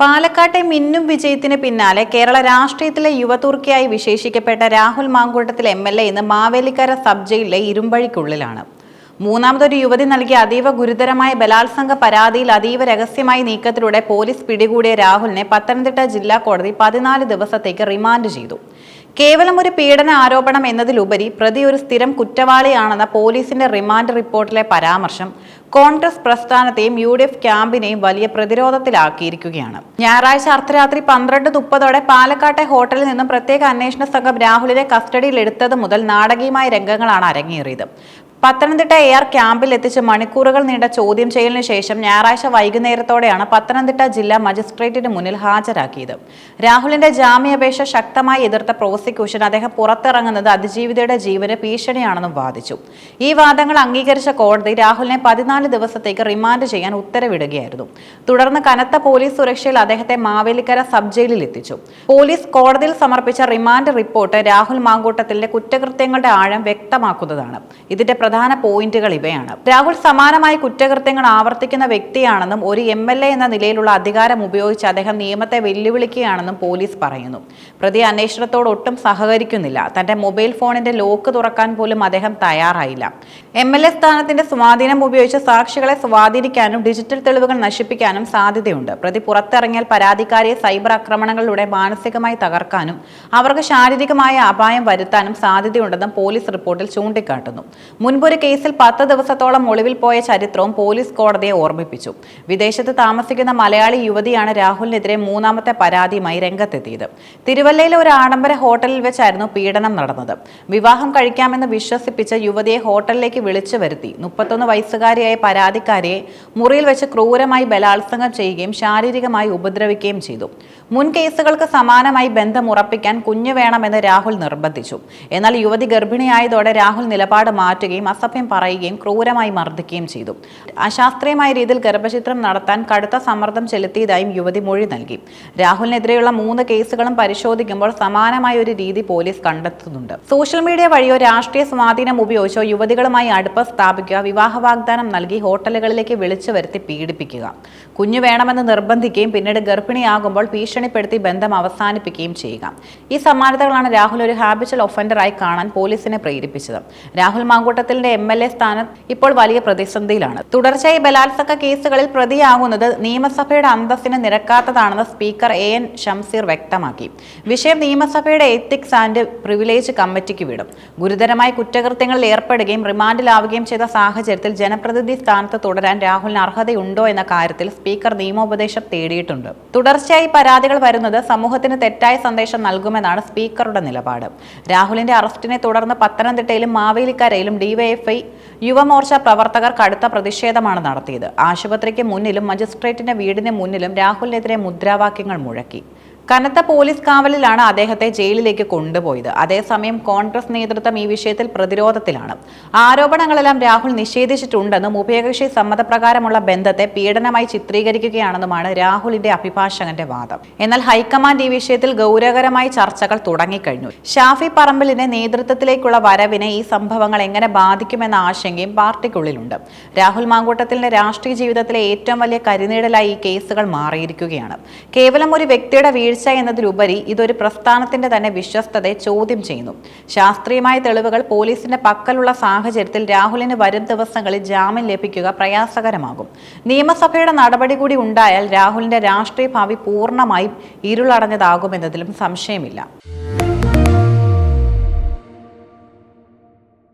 പാലക്കാട്ടെ മിന്നും വിജയത്തിന് പിന്നാലെ കേരള രാഷ്ട്രീയത്തിലെ യുവതുർക്കിയായി വിശേഷിക്കപ്പെട്ട Rahul Mamkootathil M L A ഇന്ന് മാവേലിക്കര സബ് ജയിലിലെ ഇരുമ്പഴിക്കുള്ളിലാണ്. മൂന്നാമതൊരു യുവതി നൽകിയ അതീവ ഗുരുതരമായ ബലാത്സംഗ പരാതിയിൽ അതീവ രഹസ്യമായ നീക്കത്തിലൂടെ പോലീസ് പിടികൂടിയ രാഹുലിനെ പത്തനംതിട്ട ജില്ലാ കോടതി പതിനാല് ദിവസത്തേക്ക് റിമാൻഡ് ചെയ്തു. കേവലം ഒരു പീഡന ആരോപണം എന്നതിലുപരി പ്രതി ഒരു സ്ഥിരം കുറ്റവാളിയാണെന്ന പോലീസിന്റെ റിമാൻഡ് റിപ്പോർട്ടിലെ പരാമർശം കോൺഗ്രസ് പ്രസ്ഥാനത്തെയും യു ഡി എഫ് ക്യാമ്പിനെയും വലിയ പ്രതിരോധത്തിലാക്കിയിരിക്കുകയാണ്. ഞായറാഴ്ച അർദ്ധരാത്രി പന്ത്രണ്ട് മുപ്പതോടെ പാലക്കാട്ടെ ഹോട്ടലിൽ നിന്നും പ്രത്യേക അന്വേഷണ സംഘം രാഹുലിനെ കസ്റ്റഡിയിലെടുത്തത് മുതൽ നാടകീയമായ രംഗങ്ങളാണ് അരങ്ങേറിയത്. പത്തനംതിട്ട എയർ ക്യാമ്പിൽ എത്തിച്ച് മണിക്കൂറുകൾ നീണ്ട ചോദ്യം ചെയ്യലിന് ശേഷം ഞായറാഴ്ച വൈകുന്നേരത്തോടെയാണ് പത്തനംതിട്ട ജില്ലാ മജിസ്ട്രേറ്റിന് മുന്നിൽ ഹാജരാക്കിയത്. രാഹുലിന്റെ ജാമ്യാപേക്ഷ ശക്തമായി എതിർത്ത പ്രോസിക്യൂഷൻ അദ്ദേഹം പുറത്തിറങ്ങുന്നത് അതിജീവിതയുടെ ജീവന് ഭീഷണിയാണെന്നും വാദിച്ചു. ഈ വാദങ്ങൾ അംഗീകരിച്ച കോടതി രാഹുലിനെ പതിനാല് ദിവസത്തേക്ക് റിമാൻഡ് ചെയ്യാൻ ഉത്തരവിടുകയായിരുന്നു. തുടർന്ന് കനത്ത പോലീസ് സുരക്ഷയിൽ അദ്ദേഹത്തെ മാവേലിക്കര സബ് ജയിലിൽ എത്തിച്ചു. പോലീസ് കോടതിയിൽ സമർപ്പിച്ച റിമാൻഡ് റിപ്പോർട്ട് രാഹുൽ മാങ്കൂട്ടത്തിന്റെ കുറ്റകൃത്യങ്ങളുടെ ആഴം വ്യക്തമാക്കുന്നതാണ്. ഇതിന്റെ പ്രധാന പോയിന്റുകൾ ഇവയാണ്. രാഹുൽ സമാനമായ കുറ്റകൃത്യങ്ങൾ ആവർത്തിക്കുന്ന വ്യക്തിയാണെന്നും ഒരു എം എന്ന നിലയിലുള്ള അധികാരം ഉപയോഗിച്ച് അദ്ദേഹം നിയമത്തെ വെല്ലുവിളിക്കുകയാണെന്നും പോലീസ് പറയുന്നു. പ്രതി അന്വേഷണത്തോട് ഒട്ടും സഹകരിക്കുന്നില്ല. തന്റെ മൊബൈൽ ഫോണിന്റെ ലോക്ക് തുറക്കാൻ പോലും അദ്ദേഹം തയ്യാറായില്ല. എം എൽ എ സ്ഥാനത്തിന്റെ സ്വാധീനം ഉപയോഗിച്ച് സാക്ഷികളെ സ്വാധീനിക്കാനും ഡിജിറ്റൽ തെളിവുകൾ നശിപ്പിക്കാനും സാധ്യതയുണ്ട്. പ്രതി പുറത്തിറങ്ങിയാൽ പരാതിക്കാരിയെ സൈബർ ആക്രമണങ്ങളിലൂടെ മാനസികമായി തകർക്കാനും അവർക്ക് ശാരീരികമായ അപായം വരുത്താനും സാധ്യതയുണ്ടെന്നും പോലീസ് റിപ്പോർട്ടിൽ ചൂണ്ടിക്കാട്ടുന്നു. മുൻപൊരു കേസിൽ പത്ത് ദിവസത്തോളം ഒളിവിൽ പോയ ചരിത്രവും പോലീസ് കോടതിയെ ഓർമ്മിപ്പിച്ചു. വിദേശത്ത് താമസിക്കുന്ന മലയാളി യുവതിയാണ് രാഹുലിനെതിരെ മൂന്നാമത്തെ പരാതിയുമായി രംഗത്തെത്തിയത്. തിരുവല്ലയിലെ ഒരു ആഡംബര ഹോട്ടലിൽ വെച്ചായിരുന്നു പീഡനം നടന്നത്. വിവാഹം കഴിക്കാമെന്ന് വിശ്വസിപ്പിച്ച യുവതിയെ ഹോട്ടലിലേക്ക് വിളിച്ചു വരുത്തി. മുപ്പത്തൊന്ന് വയസ്സുകാരിയായ പരാതിക്കാരിയെ മുറിയിൽ വെച്ച് ക്രൂരമായി ബലാത്സംഗം ചെയ്യുകയും ശാരീരികമായി ഉപദ്രവിക്കുകയും ചെയ്തു. മുൻ കേസുകൾക്ക് സമാനമായി ബന്ധം ഉറപ്പിക്കാൻ കുഞ്ഞു വേണമെന്ന് രാഹുൽ നിർബന്ധിച്ചു. എന്നാൽ യുവതി ഗർഭിണിയായതോടെ രാഹുൽ നിലപാട് മാറ്റുകയും അസഭ്യം പറയുകയും ക്രൂരമായി മർദ്ദിക്കുകയും ചെയ്തു. അശാസ്ത്രീയമായ രീതിയിൽ ഗർഭചിത്രം നടത്താൻ കടുത്ത സമ്മർദ്ദം ചെലുത്തിയതായും യുവതി മൊഴി നൽകി. രാഹുലിനെതിരെയുള്ള മൂന്ന് കേസുകളും പരിശോധിക്കുമ്പോൾ സമാനമായ ഒരു രീതി പോലീസ് കണ്ടെത്തുന്നുണ്ട്. സോഷ്യൽ മീഡിയ വഴിയോ രാഷ്ട്രീയ സ്വാധീനം ഉപയോഗിച്ചോ യുവതികളുമായി അടുപ്പം സ്ഥാപിക്കുക വിവാഹ വാഗ്ദാനം നൽകി ഹോട്ടലുകളിലേക്ക് വിളിച്ചു വരുത്തി പീഡിപ്പിക്കുക. കുഞ്ഞു വേണമെന്ന് നിർബന്ധിക്കുകയും പിന്നീട് ഗർഭിണിയാകുമ്പോൾ ഭീഷണിപ്പെടുത്തി ബന്ധം അവസാനിപ്പിക്കുകയും ചെയ്യുക. ഈ സമാനതകളാണ് രാഹുൽ ഒരു ഹാബിച്വൽ ഒഫൻഡറായി കാണാൻ പോലീസിനെ പ്രേരിപ്പിച്ചത്. രാഹുൽ മാങ്കൂട്ടത്തിന്റെ എം എൽ എ സ്ഥാനം ഇപ്പോൾ വലിയ പ്രതിസന്ധിയിലാണ്. തുടർച്ചയായി ബലാത്സംഗ കേസുകളിൽ പ്രതിയാകുന്നത് നിയമസഭയുടെ അന്തസ്സിന് നിരക്കാത്തതാണെന്ന് സ്പീക്കർ എ എൻ ഷംസീർ വ്യക്തമാക്കി. വിഷയം നിയമസഭയുടെ എത്തിക്സ് ആൻഡ് പ്രിവിലേജ് കമ്മിറ്റിക്ക് വിടും. ഗുരുതരമായ കുറ്റകൃത്യങ്ങളിൽ ഏർപ്പെടുകയും റിമാൻഡിലാവുകയും ചെയ്ത സാഹചര്യത്തിൽ ജനപ്രതിനിധി സ്ഥാനത്ത് തുടരാൻ രാഹുലിന് അർഹതയുണ്ടോ എന്ന കാര്യത്തിൽ സ്പീക്കർ നിയമോപദേശം തേടിയിട്ടുണ്ട്. തുടർച്ചയായി പരാതികൾ വരുന്നത് സമൂഹത്തിന് തെറ്റായ സന്ദേശം നൽകുമെന്നാണ് സ്പീക്കറുടെ നിലപാട്. രാഹുലിന്റെ അറസ്റ്റിനെ തുടർന്ന് പത്തനംതിട്ടയിലും മാവേലിക്കരയിലും ഡിവൈഎഫ്ഐ യുവമോർച്ച പ്രവർത്തകർ കടുത്ത പ്രതിഷേധമാണ് നടത്തിയത്. ആശുപത്രിക്ക് മുന്നിലും മജിസ്ട്രേറ്റിന്റെ വീടിന് മുന്നിലും രാഹുലിനെതിരെ മുദ്രാവാക്യങ്ങൾ മുഴക്കി. കനത്ത പോലീസ് കാവലിലാണ് അദ്ദേഹത്തെ ജയിലിലേക്ക് കൊണ്ടുപോയത്. അതേസമയം കോൺഗ്രസ് നേതൃത്വം ഈ വിഷയത്തിൽ പ്രതിരോധത്തിലാണ്. ആരോപണങ്ങളെല്ലാം രാഹുൽ നിഷേധിച്ചിട്ടുണ്ടെന്നും ഉഭയകക്ഷി സമ്മതപ്രകാരമുള്ള ബന്ധത്തെ പീഡനമായി ചിത്രീകരിക്കുകയാണെന്നുമാണ് രാഹുലിന്റെ അഭിഭാഷകന്റെ വാദം. എന്നാൽ ഹൈക്കമാൻഡ് ഈ വിഷയത്തിൽ ഗൗരവകരമായ ചർച്ചകൾ തുടങ്ങിക്കഴിഞ്ഞു. ഷാഫി പറമ്പിലിന്റെ നേതൃത്വത്തിലേക്കുള്ള വരവിനെ ഈ സംഭവങ്ങൾ എങ്ങനെ ബാധിക്കുമെന്ന ആശങ്കയും പാർട്ടിക്കുള്ളിലുണ്ട്. രാഹുൽ മാങ്കൂട്ടത്തിന്റെ രാഷ്ട്രീയ ജീവിതത്തിലെ ഏറ്റവും വലിയ കരിനീടലായി ഈ കേസുകൾ മാറിയിരിക്കുകയാണ്. കേവലം ഒരു വ്യക്തിയുടെ വീഴ്ച എന്നതിലുപരി ഇതൊരു പ്രസ്ഥാനത്തിന്റെ തന്നെ വിശ്വസ്തതയെ ചോദ്യം ചെയ്യുന്നു. ശാസ്ത്രീയമായ തെളിവുകൾ പോലീസിന്റെ പക്കലുള്ള സാഹചര്യത്തിൽ രാഹുലിന് വരും ദിവസങ്ങളിൽ ജാമ്യം ലഭിക്കുക പ്രയാസകരമാകും. നിയമസഭയുടെ നടപടി കൂടി ഉണ്ടായാൽ രാഹുലിന്റെ രാഷ്ട്രീയ ഭാവി പൂർണമായും ഇരുളടഞ്ഞതാകുമെന്നതിലും സംശയമില്ല.